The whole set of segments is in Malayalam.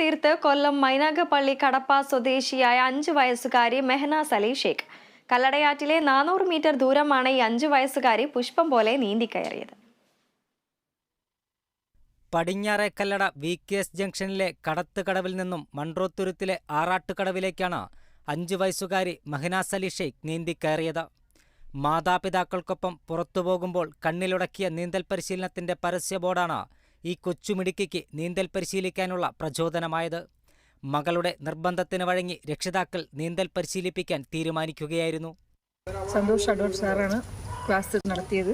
തീർത്ത് കൊല്ലം മൈനാഗപ്പള്ളി കടപ്പ സ്വദേശിയായ അഞ്ചു വയസ്സുകാരി മെഹനാസ് അലി ഷേഖ്. കല്ലടയാറ്റിലെ നാനൂറ് മീറ്റർ ദൂരമാണ് ഈ അഞ്ചു വയസ്സുകാരി പുഷ്പം പോലെ നീന്തിക്കയറിയത് പടിഞ്ഞാറേക്കല്ലട വി കെ എസ് ജംഗ്ഷനിലെ കടത്തുകടവിൽ നിന്നും മൺട്രോത്തുരുത്തിലെ ആറാട്ടുകടവിലേക്കാണ് അഞ്ചു വയസ്സുകാരി മെഹനാസ് അലി ഷെയ്ഖ് നീന്തിക്കയറിയത് മാതാപിതാക്കൾക്കൊപ്പം പുറത്തു പോകുമ്പോൾ കണ്ണിലുടക്കിയ നീന്തൽ പരിശീലനത്തിന്റെ പരസ്യ ബോർഡാണ് ഈ കൊച്ചുമിടുക്കിക്ക് നീന്തൽ പരിശീലിക്കാനുള്ള പ്രചോദനമായത്. മകളുടെ നിർബന്ധത്തിന് വഴങ്ങി രക്ഷിതാക്കൾ നീന്തൽ പരിശീലിപ്പിക്കാൻ തീരുമാനിക്കുകയായിരുന്നു. സന്തോഷ് അഡോട്ട് സാറാണ് ക്ലാസ് നടത്തിയത്.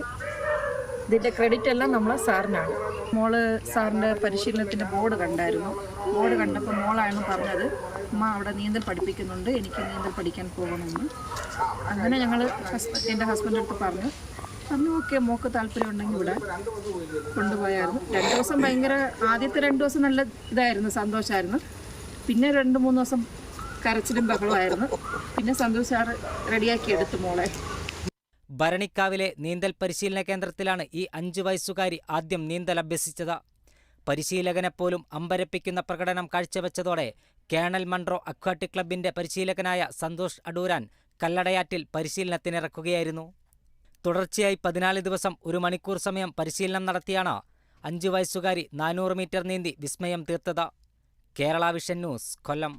ഇതിന്റെ ക്രെഡിറ്റ് എല്ലാം നമ്മൾ സാറിനാണ്. മോൾ സാറിന്റെ പരിശീലനത്തിന്റെ ബോർഡ് കണ്ടായിരുന്നു. ബോർഡ് കണ്ടപ്പോൾ മോളാണ് പറഞ്ഞത് അമ്മ അവിടെ നീന്തൽ പഠിപ്പിക്കുന്നുണ്ട് എനിക്ക് നീന്തൽ പഠിക്കാൻ പോകണമെന്ന്. അങ്ങനെ ഞങ്ങൾ ഹസ്ബൻഡ് എന്റെ ഹസ്ബൻഡ് അടുത്ത് പറഞ്ഞു ഓക്കെ മോക്ക് താല്പര്യം ഉണ്ടെങ്കിൽ ഇവിടെ കൊണ്ടുപോയായിരുന്നു. രണ്ട് ദിവസം ഭയങ്കര ആദ്യത്തെ രണ്ട് ദിവസം നല്ല ഇതായിരുന്നു സന്തോഷമായിരുന്നു പിന്നെ രണ്ട് മൂന്ന് ദിവസം കരച്ചിലും ബഹളമായിരുന്നു. പിന്നെ സന്തോഷ് റെഡിയാക്കി എടുത്തു മോളെ. ഭരണിക്കാവിലെ നീന്തൽ പരിശീലന കേന്ദ്രത്തിലാണ് ഈ അഞ്ചു വയസ്സുകാരി ആദ്യം നീന്തൽ അഭ്യസിച്ചത്. പരിശീലകനെപ്പോലും അമ്പരപ്പിക്കുന്ന പ്രകടനം കാഴ്ചവെച്ചതോടെ കേണൽ മൺട്രോ അക്വാട്ടിക് ക്ലബിന്റെ പരിശീലകനായ സന്തോഷ് അടൂരാൻ കല്ലടയാറ്റിൽ പരിശീലനത്തിനിറക്കുകയായിരുന്നു. തുടർച്ചയായി പതിനാല് ദിവസം ഒരു മണിക്കൂർ സമയം പരിശീലനം നടത്തിയാണ് അഞ്ചു വയസ്സുകാരി നാനൂറ് മീറ്റർ നീന്തി വിസ്മയം തീർത്തത്. Kerala Vision News Kollam.